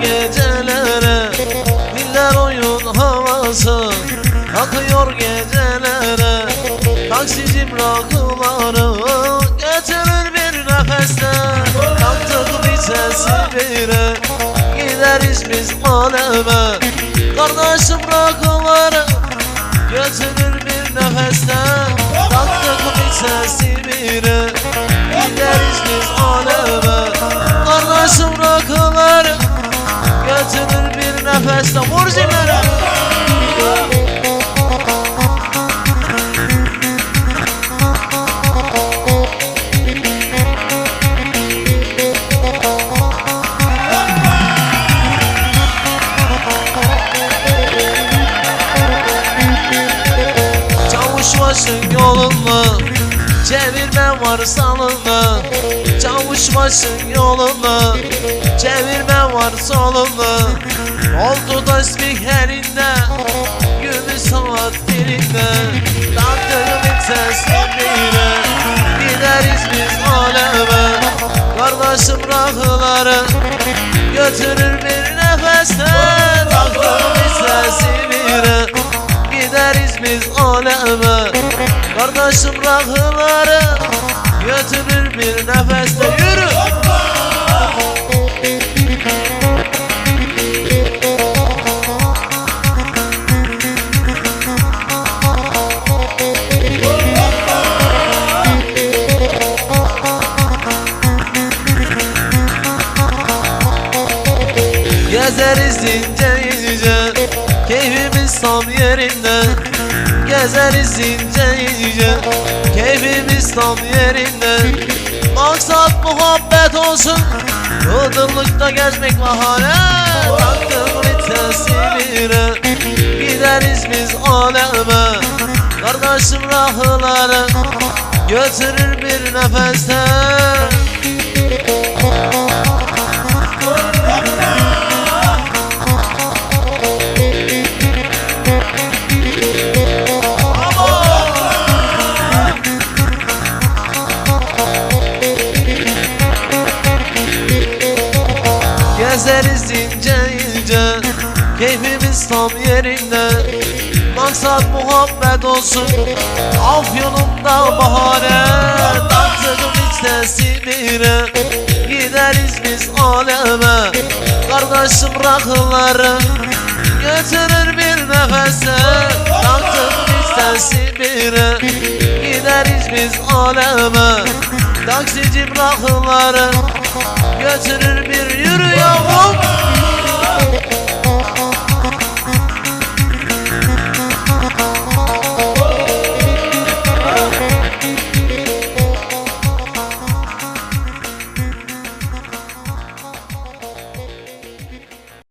gecelere Diller oyun havası Akıyor gecelere. Taksicim rakıları Götürür bir nefeste. Taktık bir sesi bire Gideriz biz aleme Kardeşim rakıları Götürür bir nefeste bir nefeste Murcileri Çavuş başın yolunda Çevirme var salında Çavuş başın yolunda. Çevirme var solunda Oldu da spikerinde Gümüş saat dilinde. Taktığım bir sesliğine Gideriz biz aleme. Kardeşim rakıları Götürür Kardeşim rakıları Götürür bir nefeste. Yürü! Gezeriz ince ince Keyfimiz tam yerinde Gezeriz ince ince Keyfimiz tam yerinde. Maksat muhabbet olsun Iğdırlıkta gezmek bahane. Taktım vitesi bire Gideriz biz aleme. Kardeşim rahıları Götürür bir nefeste Gezeriz ince ince Keyfimiz tam yerinde. Maksat muhabbet olsun Afyonumda bahane. Taktığım içtesi bire Gideriz biz aleme. Kardeşim rakıları Götürür bir nefese. Taktığım içtesi bire Gideriz biz aleme Taksicim rakıları Götürür bir yürü yavrum